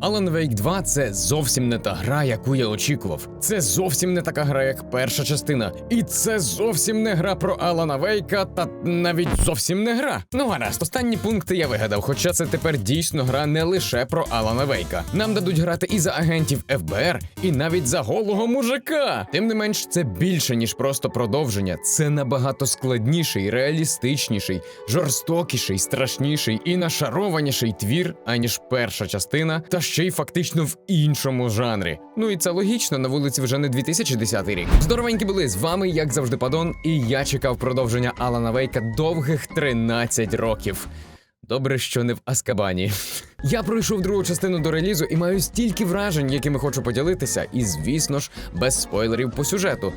Alan Wake 2 це зовсім не та гра, яку я очікував. Це зовсім не така гра, як перша частина. І це зовсім не гра про Алана Вейка, та навіть зовсім не гра. Ну гаразд, останні пункти я вигадав, хоча це тепер дійсно гра не лише про Алана Вейка. Нам дадуть грати і за агентів ФБР, і навіть за голого мужика. Тим не менш, це більше ніж просто продовження. Це набагато складніший, реалістичніший, жорстокіший, страшніший і нашарованіший твір, аніж перша частина, та ще й фактично в іншому жанрі. Ну і це логічно, на вулиці вже не 2010 рік. Здоровенькі були з вами, як завжди, Падон, і я чекав продовження Алана Вейка довгих 13 років. Добре, що не в Аскабані. Я пройшов другу частину до релізу і маю стільки вражень, якими хочу поділитися, і звісно ж, без спойлерів по сюжету.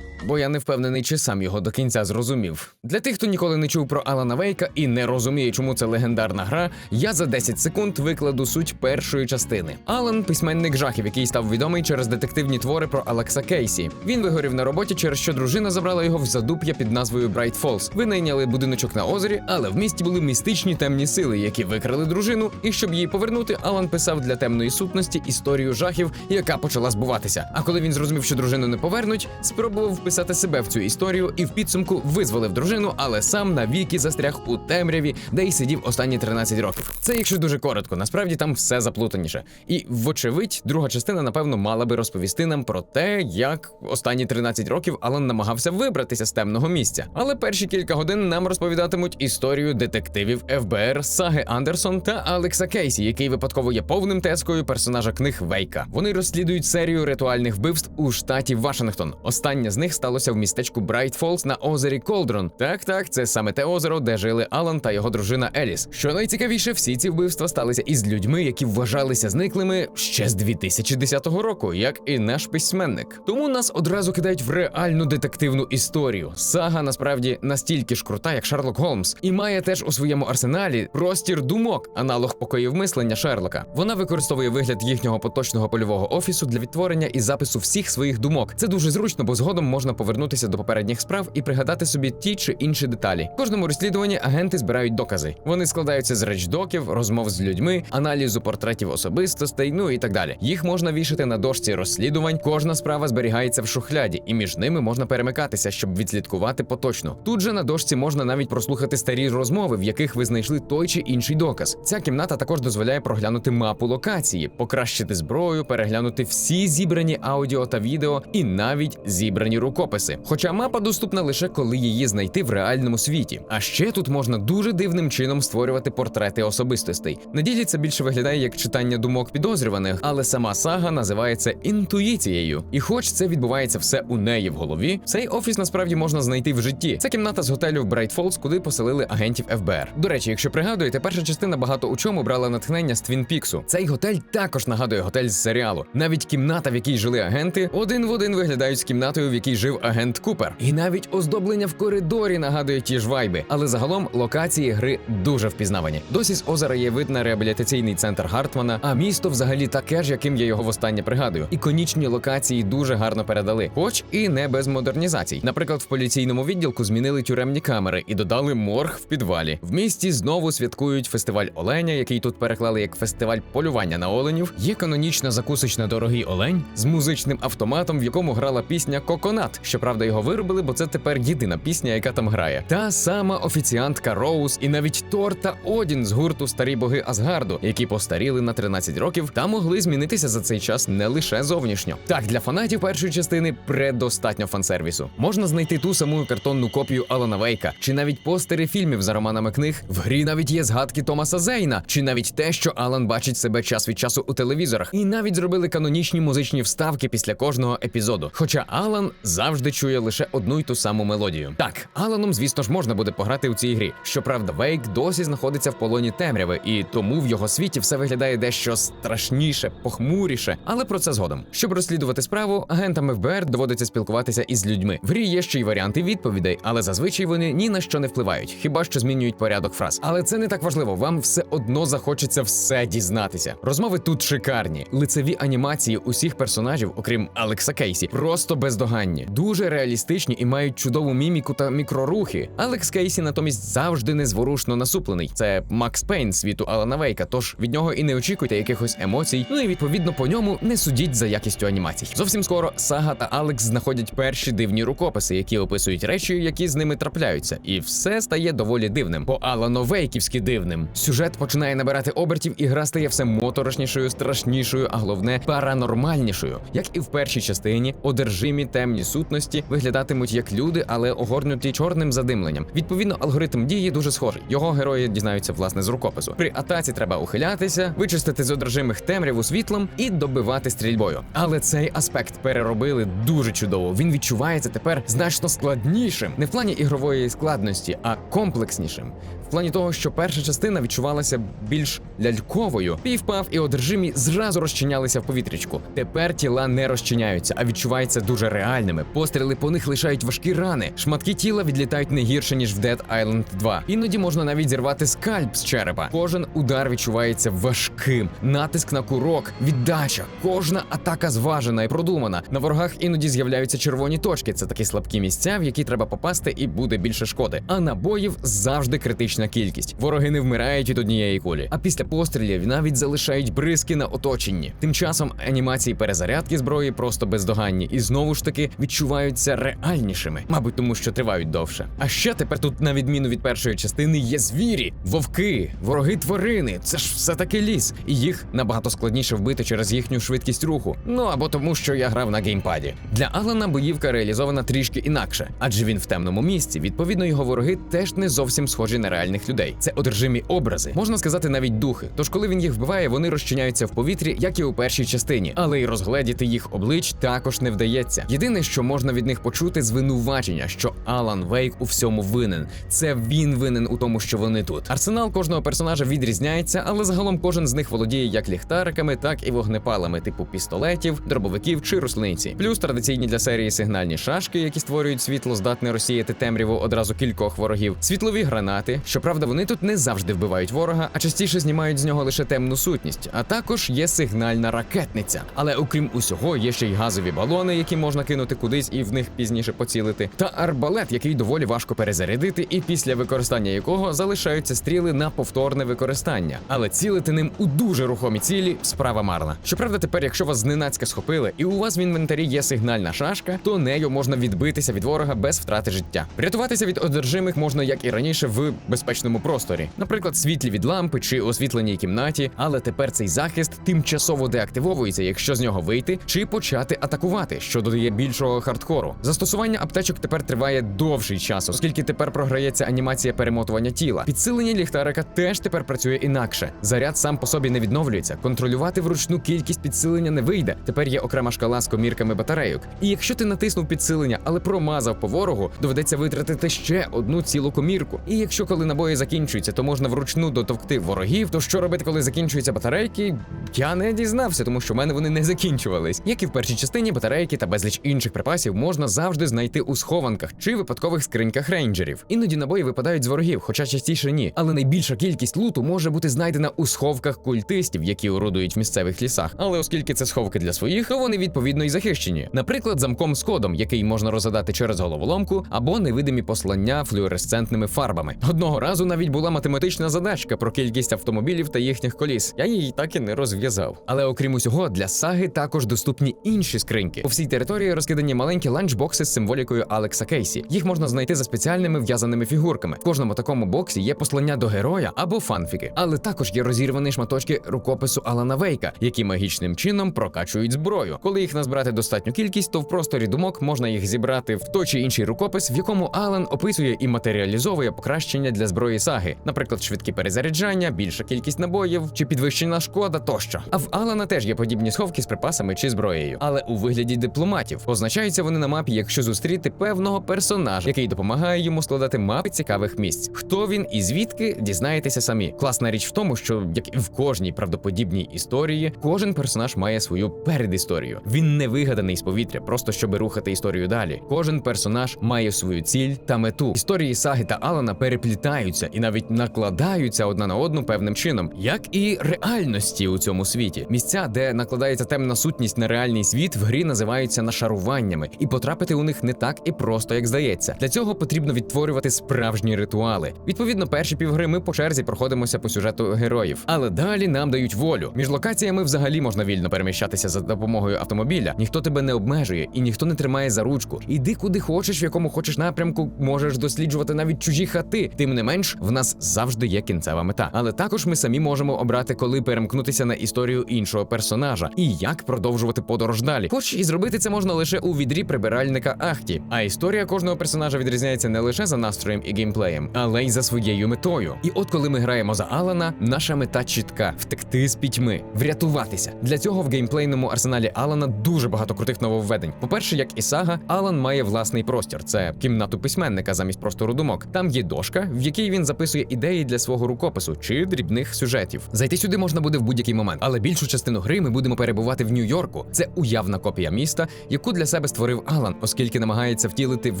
Бо я не впевнений, чи сам його до кінця зрозумів. Для тих, хто ніколи не чув про Алана Вейка і не розуміє, чому це легендарна гра, я за 10 секунд викладу суть першої частини. Алан письменник жахів, який став відомий через детективні твори про Алекса Кейсі. Він вигорів на роботі, через що дружина забрала його в задуп'я під назвою Брайт Фолз. Винайняли будиночок на озері, але в місті були містичні темні сили, які викрали дружину. І щоб її повернути, Алан писав для темної сутності історію жахів, яка почала збуватися. А коли він зрозумів, що дружину не повернуть, спробував вписати себе в цю історію і в підсумку визволив дружину, але сам навіки застряг у темряві, де й сидів останні 13 років. Це якщо дуже коротко, насправді там все заплутаніше. І, вочевидь, друга частина, напевно, мала би розповісти нам про те, як останні 13 років Алан намагався вибратися з темного місця. Але перші кілька годин нам розповідатимуть історію детективів ФБР Саги Андерсон та Алекса Кейсі, який випадково є повним тескою персонажа книг Вейка. Вони розслідують серію ритуальних вбивств у штаті Вашингтон. Остання з них сталося в містечку Брайт Фолз на озері Колдрон. Так, так, це саме те озеро, де жили Алан та його дружина Еліс. Що найцікавіше, всі ці вбивства сталися із людьми, які вважалися зниклими ще з 2010 року, як і наш письменник. Тому нас одразу кидають в реальну детективну історію. Сага насправді настільки ж крута, як Шерлок Голмс, і має теж у своєму арсеналі простір думок, аналог покоїв мислення Шерлока. Вона використовує вигляд їхнього поточного польового офісу для відтворення і запису всіх своїх думок. Це дуже зручно, бо згодом можна повернутися до попередніх справ і пригадати собі ті чи інші деталі. В кожному розслідуванні агенти збирають докази. Вони складаються з речдоків, розмов з людьми, аналізу портретів особистостей, ну і так далі. Їх можна вішати на дошці розслідувань. Кожна справа зберігається в шухляді, і між ними можна перемикатися, щоб відслідкувати поточно. Тут же на дошці можна навіть прослухати старі розмови, в яких ви знайшли той чи інший доказ. Ця кімната також дозволяє проглянути мапу локації, покращити зброю, переглянути всі зібрані аудіо та відео, і навіть зібрані рукописи. Хоча мапа доступна лише коли її знайти в реальному світі. А ще тут можна дуже дивним чином створювати портрети особистостей. На ділі це більше виглядає як читання думок підозрюваних, але сама сага називається інтуїцією. І хоч це відбувається все у неї в голові, цей офіс насправді можна знайти в житті. Це кімната з готелю в Брайт Фолз, куди поселили агентів ФБР. До речі, якщо пригадуєте, перша частина багато у чому брала натхнення з Твін Піксу. Цей готель також нагадує готель з серіалу. Навіть кімната, в якій жили агенти, один в один виглядають з кімнатою, в якій жив агент Купер. І навіть оздоблення в коридорі нагадує ті ж вайби. Але загалом локації гри дуже впізнавані. Досі з озера є вид на реабілітаційний центр Гартмана, а місто взагалі таке ж, яким я його востаннє пригадую. Іконічні локації дуже гарно передали, хоч і не без модернізацій. Наприклад, в поліційному відділку змінили тюремні камери і додали морг в підвалі. В місті знову святкують фестиваль оленя, який тут переклали як фестиваль полювання на оленів. Є канонічна закусочна дорогий олень з музичним автоматом, в якому грала пісня Коконат. Щоправда, його виробили, бо це тепер єдина пісня, яка там грає. Та сама офіціантка Роуз і навіть Тор та Одін з гурту Старі боги Асгарду, які постаріли на 13 років та могли змінитися за цей час не лише зовнішньо. Так, для фанатів першої частини предостатньо фансервісу. Можна знайти ту саму картонну копію Алана Вейка, чи навіть постери фільмів за романами книг. В грі навіть є згадки Томаса Зейна, чи навіть те, що Алан бачить себе час від часу у телевізорах, і навіть зробили канонічні музичні вставки після кожного епізоду. Хоча Алан завжди чує лише одну й ту саму мелодію. Так, Аланом, звісно ж, можна буде пограти у цій грі. Щоправда, Вейк досі знаходиться в полоні темряви, і тому в його світі все виглядає дещо страшніше, похмуріше. Але про це згодом. Щоб розслідувати справу, агентам ФБР доводиться спілкуватися із людьми. В грі є ще й варіанти відповідей, але зазвичай вони ні на що не впливають, хіба що змінюють порядок фраз. Але це не так важливо. Вам все одно захочеться все дізнатися. Розмови тут шикарні, лицеві анімації усіх персонажів, окрім Алекса Кейсі, просто бездоганні. Дуже реалістичні і мають чудову міміку та мікрорухи. Алекс Кейсі натомість завжди незворушно насуплений. Це Макс Пейн світу Алана Вейка, тож від нього і не очікуйте якихось емоцій. Ну і відповідно по ньому не судіть за якістю анімацій. Зовсім скоро Сага та Алекс знаходять перші дивні рукописи, які описують речі, які з ними трапляються, і все стає доволі дивним. По Алано Вейківськи дивним. Сюжет починає набирати обертів, і гра стає все моторошнішою, страшнішою, а головне паранормальнішою. Як і в першій частині, одержимі темні сутності виглядатимуть як люди, але огорнуті чорним задимленням. Відповідно, алгоритм дії дуже схожий. Його герої дізнаються власне з рукопису. При атаці треба ухилятися, вичистити з одержимих темряву світлом і добивати стрільбою. Але цей аспект переробили дуже чудово. Він відчувається тепер значно складнішим, не в плані ігрової складності, а комплекснішим. В плані того, що перша частина відчувалася більш ляльковою, півпав і одержимі зразу розчинялися в повітрячку. Тепер тіла не розчиняються, а відчуваються дуже реальними. Постріли по них лишають важкі рани. Шматки тіла відлітають не гірше ніж в Dead Island 2. Іноді можна навіть зірвати скальп з черепа. Кожен удар відчувається важким. Натиск на курок, віддача. Кожна атака зважена і продумана. На ворогах іноді з'являються червоні точки. Це такі слабкі місця, в які треба попасти, і буде більше шкоди. А набоїв завжди критична кількість. Вороги не вмирають від однієї кулі, а після пострілів навіть залишають бризки на оточенні. Тим часом анімації перезарядки зброї просто бездоганні і знову ж таки відчуваються реальнішими, мабуть, тому що тривають довше. А ще тепер тут, на відміну від першої частини, є звірі, вовки, вороги тварини. Це ж все таки ліс, і їх набагато складніше вбити через їхню швидкість руху. Ну або тому, що я грав на геймпаді. Для Алана боївка реалізована трішки інакше, адже він в темному місці. Відповідно, його вороги теж не зовсім схожі на реальних людей. Це одержимі образи, можна сказати, навіть духи. Тож, коли він їх вбиває, вони розчиняються в повітрі, як і у першій частині, але й розгледіти їх облич також не вдається. Єдине, що можна від них почути, звинувачення, що Алан Вейк у всьому винен. Це він винен у тому, що вони тут. Арсенал кожного персонажа відрізняється, але загалом кожен з них володіє як ліхтариками, так і вогнепалами, типу пістолетів, дробовиків чи руслиці. Плюс традиційні для серії сигнальні шашки, які створюють світло, здатне розсіяти темряву одразу кількох ворогів, світлові гранати. Щоправда, вони тут не завжди вбивають ворога, а частіше знімають з нього лише темну сутність. А також є сигнальна ракетниця. Але окрім усього, є ще й газові балони, які можна кинути кудись і в них пізніше поцілити. Та арбалет, який доволі важко перезарядити, і після використання якого залишаються стріли на повторне використання. Але цілити ним у дуже рухомі цілі справа марна. Щоправда, тепер, якщо вас зненацька схопили, і у вас в інвентарі є сигнальна шашка, то нею можна відбитися від ворога без втрати життя. Врятуватися від одержимих можна, як і раніше, в безпечному просторі, наприклад, світлі від лампи чи освітленій кімнаті. Але тепер цей захист тимчасово деактивовується, якщо з нього вийти чи почати атакувати, що додає більшого хардкору. Застосування аптечок тепер триває довший час, оскільки тепер програється анімація перемотування тіла. Підсилення ліхтарика теж тепер працює інакше. Заряд сам по собі не відновлюється. Контролювати вручну кількість підсилення не вийде. Тепер є окрема шкала з комірками батарейок. І якщо ти натиснув підсилення, але промазав по ворогу, доведеться витратити ще одну цілу комірку. І якщо коли набої закінчуються, то можна вручну дотовкти ворогів. То що робити, коли закінчуються батарейки? Я не дізнався, тому що в мене вони не закінчувались. Як і в першій частині, батарейки та безліч інших припасів можна завжди знайти у схованках чи випадкових скриньках рейнджерів. Іноді набої випадають з ворогів, хоча частіше ні. Але найбільша кількість луту може бути знайдена у сховках культистів, які орудують в місцевих лісах. Але оскільки це сховки для своїх, то вони відповідно і захищені. Наприклад, замком з кодом, який можна розгадати через головоломку, або невидимі послання флюоресцентними фарбами. Одного разу навіть була математична задачка про кількість автомобілів та їхніх коліс. Я її так і не розв'язав. Але окрім усього, для саги також доступні інші скриньки. По всій території розкидані маленькі ланчбокси з символікою Алекса Кейсі. Їх можна знайти за спеціальними в'язаними фігурками. В кожному такому боксі є послання до героя або фанфіки, але також є розірвані шматочки рукопису Алана Вейка, які магічним чином прокачують зброю. Коли їх назбирати достатню кількість, то в просторі думок можна їх зібрати в той чи інший рукопис, в якому Алан описує і матеріалізовує покращення для зброї саги, наприклад, швидкі перезаряджання, більша кількість набоїв чи підвищена шкода тощо. А в Алана теж є подібні сховки з припасами чи зброєю, але у вигляді дипломатів. Позначаються вони на мапі, якщо зустріти певного персонажа, який допомагає йому складати мапи цікавих місць. Хто він і звідки дізнаєтеся самі. Класна річ в тому, що як і в кожній правдоподібній історії, кожен персонаж має свою передісторію. Він не вигаданий з повітря, просто щоб рухати історію далі. Кожен персонаж має свою ціль та мету. Історії саги та Алана переплітаються. Міняються і навіть накладаються одна на одну певним чином, як і реальності у цьому світі. Місця, де накладається темна сутність на реальний світ, в грі називаються нашаруваннями, і потрапити у них не так і просто, як здається. Для цього потрібно відтворювати справжні ритуали. Відповідно, перші півгри ми по черзі проходимося по сюжету героїв, але далі нам дають волю. Між локаціями взагалі можна вільно переміщатися за допомогою автомобіля. Ніхто тебе не обмежує і ніхто не тримає за ручку. Іди куди хочеш, в якому хочеш напрямку, можеш досліджувати навіть чужі хати. Тим не менш, в нас завжди є кінцева мета. Але також ми самі можемо обрати, коли перемкнутися на історію іншого персонажа і як продовжувати подорож далі. Хоч і зробити це можна лише у відрі прибиральника Ахті. А історія кожного персонажа відрізняється не лише за настроєм і геймплеєм, але й за своєю метою. І от коли ми граємо за Алана, наша мета чітка втекти з пітьми, врятуватися. Для цього в геймплейному арсеналі Алана дуже багато крутих нововведень. По-перше, як і сага, Алан має власний простір. Це кімнату письменника замість простору думок. Там є дошка, в якій він записує ідеї для свого рукопису чи дрібних сюжетів. Зайти сюди можна буде в будь-який момент, але більшу частину гри ми будемо перебувати в Нью-Йорку. Це уявна копія міста, яку для себе створив Алан, оскільки намагається втілити в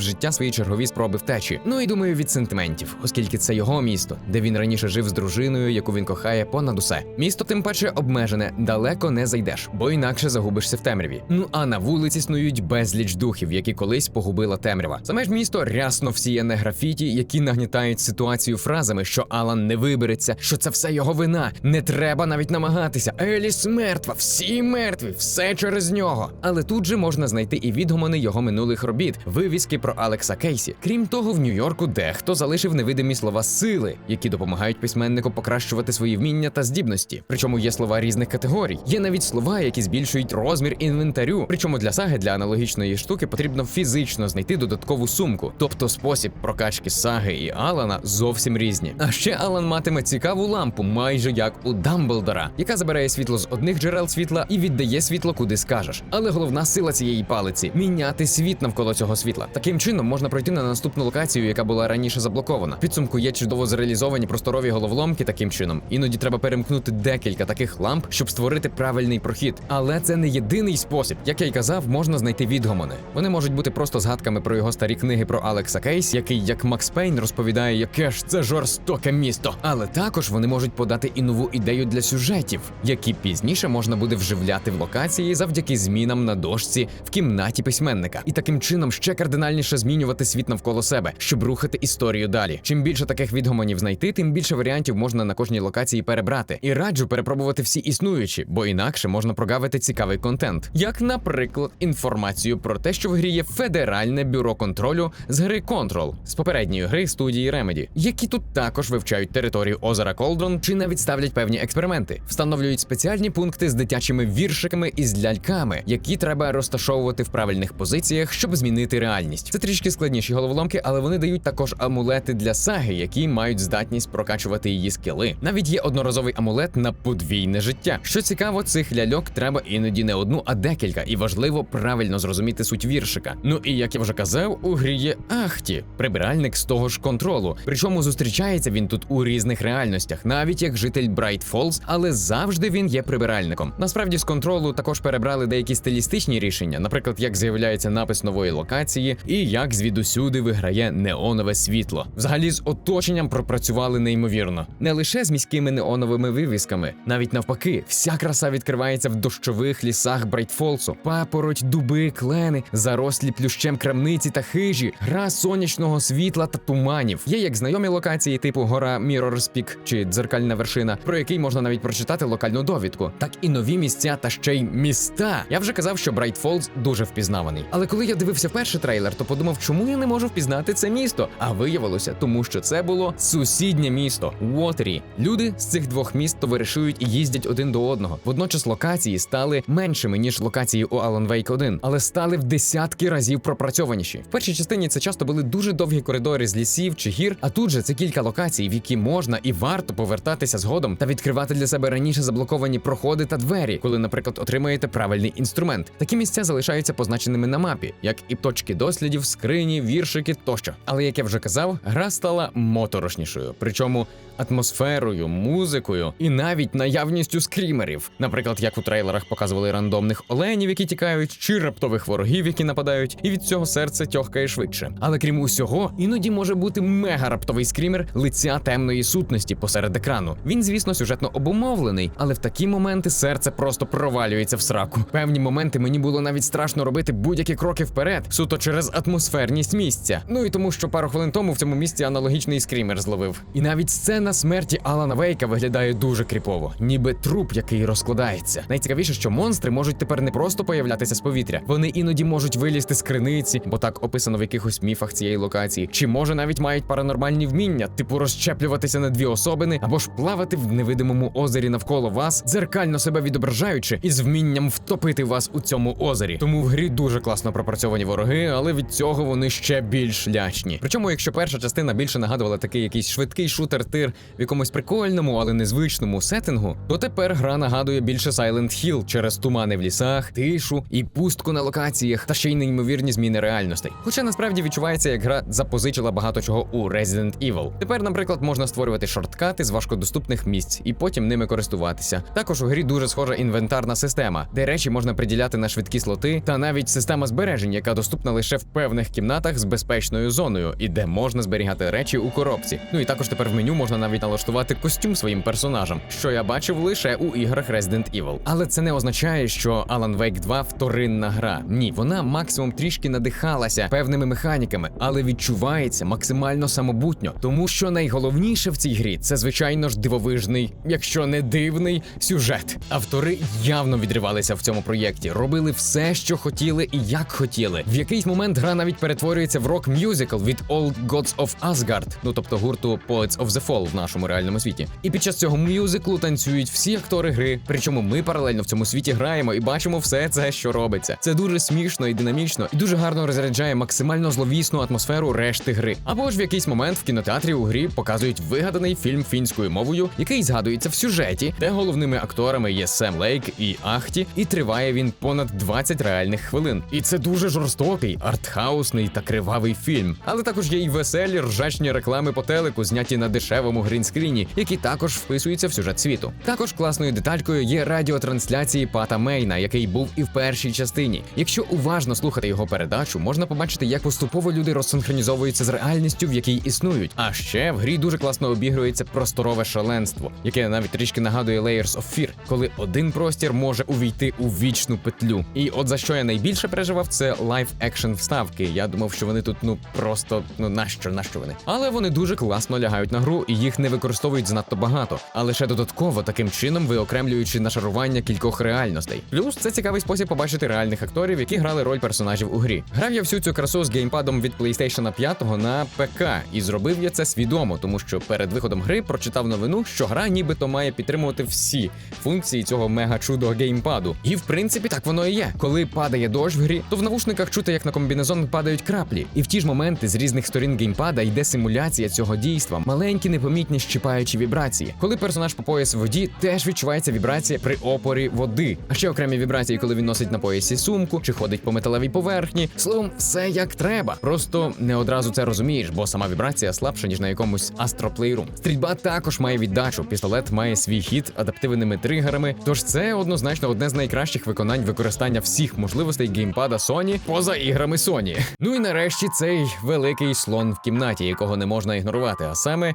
життя свої чергові спроби втечі. Ну і думаю, від сентиментів, оскільки це його місто, де він раніше жив з дружиною, яку він кохає понад усе. Місто тим паче обмежене, далеко не зайдеш, бо інакше загубишся в темряві. Ну а на вулиці снують безліч духів, які колись погубила темрява. Саме ж місто рясно всіяне графіті, які нагнітають ситуацію фразами, що Алан не вибереться, що це все його вина. Не треба навіть намагатися. Еліс мертва, всі мертві, все через нього. Але тут же можна знайти і відгомони його минулих робіт, вивіски про Алекса Кейсі. Крім того, в Нью-Йорку дехто залишив невидимі слова сили, які допомагають письменнику покращувати свої вміння та здібності. Причому є слова різних категорій. Є навіть слова, які збільшують розмір інвентарю. Причому для саги для аналогічної штуки потрібно фізично знайти додаткову сумку. Тобто спосіб прокачки саги і Алана зовсім різні. А ще Алан матиме цікаву лампу, майже як у Дамблдора, яка забирає світло з одних джерел світла і віддає світло куди скажеш. Але головна сила цієї палиці міняти світ навколо цього світла. Таким чином можна пройти на наступну локацію, яка була раніше заблокована. Підсумку є чудово зреалізовані просторові головоломки таким чином. Іноді треба перемкнути декілька таких ламп, щоб створити правильний прохід. Але це не єдиний спосіб. Як я й казав, можна знайти відгомони. Вони можуть бути просто згадками про його старі книги про Алекса Кейс, який, як Макс Пейн, розповідає, яке ж це жорстоке місто. Але також вони можуть подати і нову ідею для сюжетів, які пізніше можна буде вживляти в локації завдяки змінам на дошці в кімнаті письменника, і таким чином ще кардинальніше змінювати світ навколо себе, щоб рухати історію далі. Чим більше таких відгомонів знайти, тим більше варіантів можна на кожній локації перебрати. І раджу перепробувати всі існуючі, бо інакше можна прогавити цікавий контент, як, наприклад, інформацію про те, що в грі є федеральне бюро контролю з гри Control з попередньої гри студії Remedy, які тут також вивчають територію озера Колдрон чи навіть ставлять певні експерименти, встановлюють спеціальні пункти з дитячими віршиками і з ляльками, які треба розташовувати в правильних позиціях, щоб змінити реальність. Це трішки складніші головоломки, але вони дають також амулети для саги, які мають здатність прокачувати її скіли. Навіть є одноразовий амулет на подвійне життя. Що цікаво, цих ляльок треба іноді не одну, а декілька, і важливо правильно зрозуміти суть віршика. Ну і як я вже казав, у грі є Ахті, прибиральник з того ж контролу. Причому зустрічається він тут у різних реальностях, навіть як житель Брайт Фолз, але завжди він є прибиральником. Насправді з контролу також перебрали деякі стилістичні рішення, наприклад, як з'являється напис нової локації, і як звідусюди виграє неонове світло. Взагалі з оточенням пропрацювали неймовірно. Не лише з міськими неоновими вивісками, навіть навпаки, вся краса відкривається в дощових лісах Брайтфолсу. Папороть, дуби, клени, зарослі плющем крамниці та хижі, гра сонячного світла та туманів. Є як знайомі локації, типу гора Mirror's Peak чи дзеркальна вершина, про який можна навіть прочитати локальну довідку, так і нові місця та ще й міста. Я вже казав, що Bright Falls дуже впізнаваний. Але коли я дивився перший трейлер, то подумав, чому я не можу впізнати це місто. А виявилося, тому що це було сусіднє місто Уотері. Люди з цих двох міст товаришують і їздять один до одного. Водночас локації стали меншими ніж локації у Alan Wake 1, але стали в десятки разів пропрацьованіші. В першій частині це часто були дуже довгі коридори з лісів чи гір. А тут же це кілька локацій, в які можна і варто повертатися згодом та відкривати для себе раніше заблоковані проходи та двері, коли, наприклад, отримаєте правильний інструмент. Такі місця залишаються позначеними на мапі, як і точки дослідів, скрині, віршики тощо. Але як я вже казав, гра стала моторошнішою, причому атмосферою, музикою і навіть наявністю скрімерів. Наприклад, як у трейлерах показували рандомних оленів, які тікають, чи раптових ворогів, які нападають, і від цього серце тьохкає швидше. Але крім усього, іноді може бути мега раптовий скрімер лиця темної сутності посеред екрану. Він, звісно, сюжетно обумовлений, але в такі моменти серце просто провалюється в сраку. Певні моменти мені було навіть страшно робити будь-які кроки вперед, суто через атмосферність місця. Ну і тому, що пару хвилин тому в цьому місці аналогічний скрімер зловив. І навіть сцена смерті Алана Вейка виглядає дуже кріпово, ніби труп, який розкладається. Найцікавіше, що монстри можуть тепер не просто появлятися з повітря, вони іноді можуть вилізти з криниці, бо так описано в якихось міфах цієї локації, чи може навіть мають паранормальні вміння, типу розщеплюватися на дві особини, або ж плавати в невидимому озері навколо вас, дзеркально себе відображаючи і з вмінням втопити вас у цьому озері. Тому в грі дуже класно пропрацьовані вороги, але від цього вони ще більш лячні. Причому, якщо перша частина більше нагадувала такий якийсь швидкий шутер-тир в якомусь прикольному, але незвичному сеттингу, то тепер гра нагадує більше Silent Hill через тумани в лісах, тишу і пустку на локаціях, та ще й неймовірні зміни реальностей. Хоча насправді відчувається, як гра запозичила багато чого у Resident Evil. Тепер, наприклад, можна створювати шорткати з важкодоступних місць і потім ними користуватися. Також у грі дуже схожа інвентарна система, де речі можна приділяти на швидкі слоти, та навіть система збережень, яка доступна лише в певних кімнатах з безпечною зоною, і де можна зберігати речі у коробці. Ну і також тепер в меню можна навіть налаштувати костюм своїм персонажам, що я бачив лише у іграх Resident Evil. Але це не означає, що Alan Wake 2 вторинна гра. Ні, вона максимум трішки надихалася певними механіками, але відчувається максимально самобутньо, тому що найголовніше в цій грі це звичайно ж дивовижний, якщо не дивний, сюжет. Автори явно відривалися в цьому проєкті, робили все, що хотіли і як хотіли. В якийсь момент гра навіть перетворюється в рок мюзикл від Old Gods of Asgard, ну тобто гурту Poets of the Fall нашому реальному світі. І під час цього мюзиклу танцюють всі актори гри. Причому ми паралельно в цьому світі граємо і бачимо все це, що робиться. Це дуже смішно і динамічно, і дуже гарно розряджає максимально зловісну атмосферу решти гри. Або ж в якийсь момент в кінотеатрі у грі показують вигаданий фільм фінською мовою, який згадується в сюжеті, де головними акторами є Сем Лейк і Ахті, і триває він понад 20 реальних хвилин. І це дуже жорстокий, артхаусний та кривавий фільм. Але також є й веселі ржачні реклами по телеку, зняті на дешевому грінскріні, які також вписуються в сюжет світу. Також класною деталькою є радіотрансляції Пата Мейна, який був і в першій частині. Якщо уважно слухати його передачу, можна побачити, як поступово люди розсинхронізовуються з реальністю, в якій існують. А ще в грі дуже класно обігрується просторове шаленство, яке навіть трішки нагадує Layers of Fear, коли один простір може увійти у вічну петлю. І от за що я найбільше переживав, це лайв екшн вставки. Я думав, що вони тут ну просто ну нащо, нащо вони. Але вони дуже класно лягають на гру і їх не використовують занадто багато, а лише додатково таким чином виокремлюючи нашарування кількох реальностей. Плюс це цікавий спосіб побачити реальних акторів, які грали роль персонажів у грі. Грав я всю цю красу з геймпадом від PlayStation 5 на ПК, і зробив я це свідомо, тому що перед виходом гри прочитав новину, що гра нібито має підтримувати всі функції цього мега чудо геймпаду. І в принципі так воно і є. Коли падає дощ в грі, то в навушниках чути, як на комбінезон падають краплі. І в ті ж моменти з різних сторін геймпада йде симуляція цього дійства, маленькі непомітні щипаючі вібрації. Коли персонаж по пояс в воді, теж відчувається вібрація при опорі води. А ще окремі вібрації, коли він носить на поясі сумку чи ходить по металевій поверхні. Словом, все як треба. Просто не одразу це розумієш, бо сама вібрація слабша, ніж на якомусь Playroom. Стрільба також має віддачу. Пістолет має свій хід адаптивними тригерами. Тож це однозначно одне з найкращих виконань використання всіх можливостей геймпада Sony поза іграми Sony. Ну і нарешті цей великий слон в кімнаті, якого не можна ігнорувати, а саме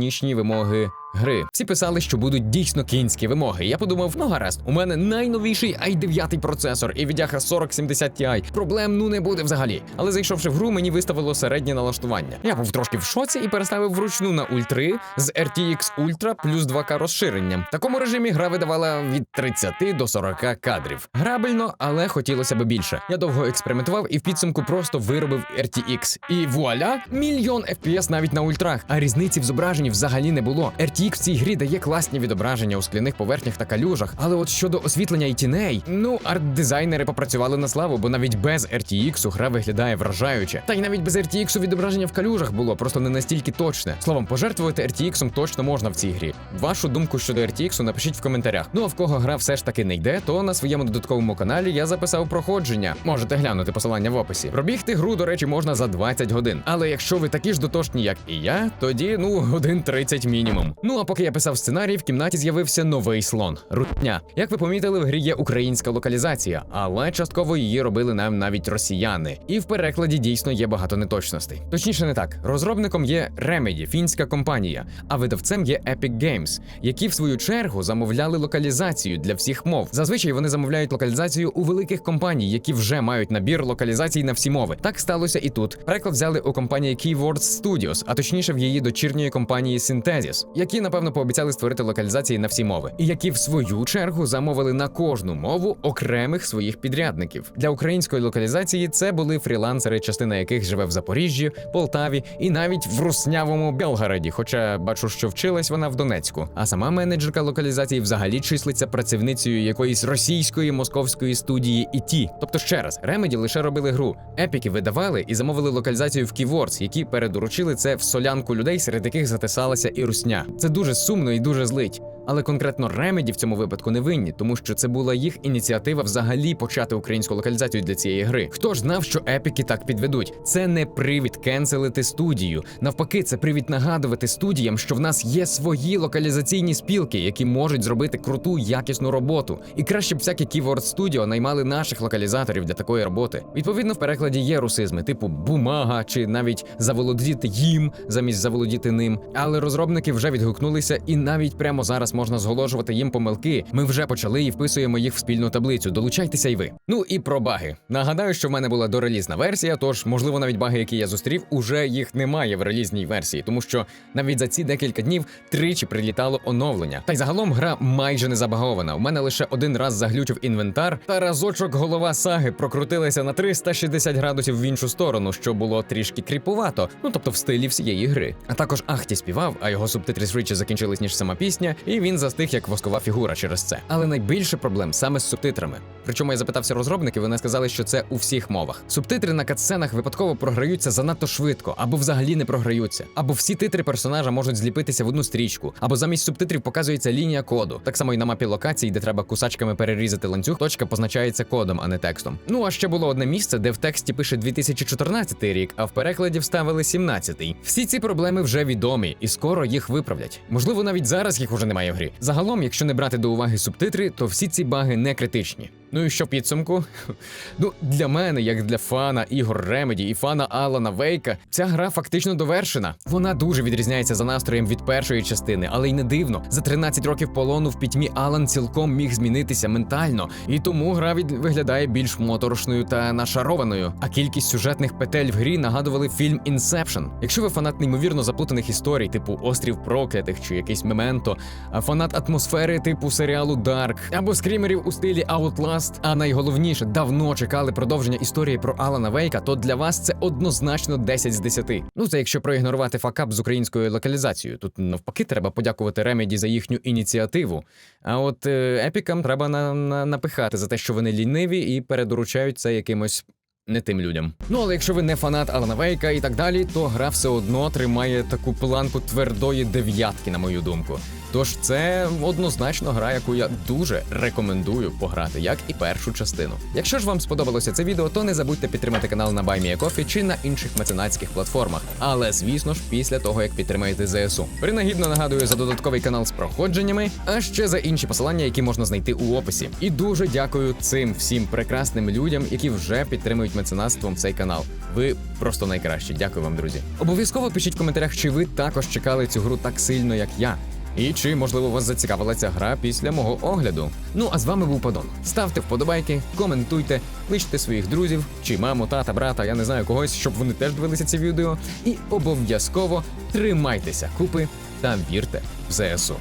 технічні вимоги. Гри всі писали, що будуть дійсно кінські вимоги. Я подумав, ну гаразд, у мене найновіший i9 процесор і відяха 4070 Ti. Проблем ну не буде взагалі. Але зайшовши в гру, мені виставило середнє налаштування. Я був трошки в шоці і переставив вручну на ультри з RTX Ultra плюс 2К розширенням. В такому режимі гра видавала від 30 до 40 кадрів. Грабельно, але хотілося б більше. Я довго експериментував і в підсумку просто виробив RTX. І вуаля, мільйон FPS навіть на ультрах. А різниці в зображенні взагалі не було. RTX в цій грі дає класні відображення у скляних поверхнях та калюжах. Але от щодо освітлення і тіней, ну арт-дизайнери попрацювали на славу, бо навіть без RTX гра виглядає вражаюче. Та й навіть без RTX відображення в калюжах було просто не настільки точне. Словом, пожертвувати RTX точно можна в цій грі. Вашу думку щодо RTX напишіть в коментарях. Ну а в кого гра все ж таки не йде, то на своєму додатковому каналі я записав проходження. Можете глянути посилання в описі. Пробігти гру, до речі, можна за 20 годин. Але якщо ви такі ж дотошні, як і я, тоді ну годин 30 мінімум. Ну а поки я писав сценарій, в кімнаті з'явився новий слон рутня. Як ви помітили, в грі є українська локалізація, але частково її робили нам навіть росіяни. І в перекладі дійсно є багато неточностей. Точніше, не так. Розробником є Remedy, фінська компанія, а видавцем є Epic Games, які в свою чергу замовляли локалізацію для всіх мов. Зазвичай вони замовляють локалізацію у великих компаній, які вже мають набір локалізацій на всі мови. Так сталося і тут. Переклад взяли у компанії Keywords Studios, а точніше в її дочірньої компанії Synthesis, які напевно пообіцяли створити локалізації на всі мови, і які в свою чергу замовили на кожну мову окремих своїх підрядників. Для української локалізації це були фрілансери, частина яких живе в Запоріжжі, Полтаві і навіть в руснявому Белгороді. Хоча бачу, що вчилась вона в Донецьку. А сама менеджерка локалізації взагалі числиться працівницею якоїсь російської московської студії ІТ. Тобто, ще раз, Remedy лише робили гру. Епіки видавали і замовили локалізацію в Keywords, які передоручили це в солянку людей, серед яких затисалася і русня. Це дуже сумно і дуже злить. Але конкретно Remedy в цьому випадку не винні, тому що це була їх ініціатива взагалі почати українську локалізацію для цієї гри. Хто ж знав, що епіки так підведуть? Це не привід кенселити студію. Навпаки, це привід нагадувати студіям, що в нас є свої локалізаційні спілки, які можуть зробити круту якісну роботу. І краще б всякі Keyword Studio наймали наших локалізаторів для такої роботи. Відповідно, в перекладі є русизми, типу бумага чи навіть заволодіти їм замість заволодіти ним. Але розробники вже відгукнулися, і навіть прямо зараз можна зголошувати їм помилки. Ми вже почали і вписуємо їх в спільну таблицю. Долучайтеся й ви. Ну і про баги. Нагадаю, що в мене була дорелізна версія, тож можливо навіть баги, які я зустрів, уже їх немає в релізній версії, тому що навіть за ці декілька днів тричі прилітало оновлення. Та й загалом гра майже не забагована. У мене лише один раз заглючив інвентар, та разочок голова саги прокрутилася на 360 градусів в іншу сторону, що було трішки кріпувато, ну тобто в стилі всієї гри. А також Ахті співав, а його субтитри швидше закінчились ніж сама пісня, і він застиг як воскова фігура через це. Але найбільше проблем саме з субтитрами. Причому я запитався розробників, вони сказали, що це у всіх мовах. Субтитри на катсценах випадково програються занадто швидко, або взагалі не програються, або всі титри персонажа можуть зліпитися в одну стрічку, або замість субтитрів показується лінія коду. Так само і на мапі локації, де треба кусачками перерізати ланцюг, точка позначається кодом, а не текстом. Ну а ще було одне місце, де в тексті пише 2014 рік, а в перекладі вставили 17-й. Всі ці проблеми вже відомі, і скоро їх виправлять. Можливо, навіть зараз їх уже немає в грі. Загалом, якщо не брати до уваги субтитри, то всі ці баги не критичні. Ну і що підсумку? Ну, для мене, як для фана ігор Remedy і фана Алана Вейка, ця гра фактично довершена. Вона дуже відрізняється за настроєм від першої частини, але й не дивно. За 13 років полону в пітьмі Алан цілком міг змінитися ментально, і тому гра від... виглядає більш моторошною та нашарованою. А кількість сюжетних петель в грі нагадували фільм Інсепшн. Якщо ви фанат неймовірно заплутаних історій, типу Острів Проклятих чи якийсь Мементо, фанат атмосфери типу серіалу Дарк або скрімерів у стилі Outlast, а найголовніше, давно чекали продовження історії про Алана Вейка, то для вас це однозначно 10 з 10. Ну це якщо проігнорувати факап з українською локалізацією. Тут навпаки треба подякувати Remedy за їхню ініціативу. А от е, епікам треба на, на, напихати за те, що вони ліниві і передоручають це якимось. Не тим людям. Ну але якщо ви не фанат Алана Вейка і так далі, то гра все одно тримає таку планку твердої дев'ятки, на мою думку. Тож це однозначно гра, яку я дуже рекомендую пограти, як і першу частину. Якщо ж вам сподобалося це відео, то не забудьте підтримати канал на BuyMeACoffee чи на інших меценатських платформах. Але звісно ж, після того як підтримаєте ЗСУ. Принагідно нагадую за додатковий канал з проходженнями, а ще за інші посилання, які можна знайти у описі. І дуже дякую цим всім прекрасним людям, які вже підтримують меценатством цей канал. Ви просто найкращі. Дякую вам, друзі. Обов'язково пишіть в коментарях, чи ви також чекали цю гру так сильно, як я. І чи можливо вас зацікавила ця гра після мого огляду? Ну а з вами був Падон. Ставте вподобайки, коментуйте, кличте своїх друзів, чи маму, тата, брата, я не знаю когось, щоб вони теж дивилися ці відео. І обов'язково тримайтеся купи та вірте в ЗСУ.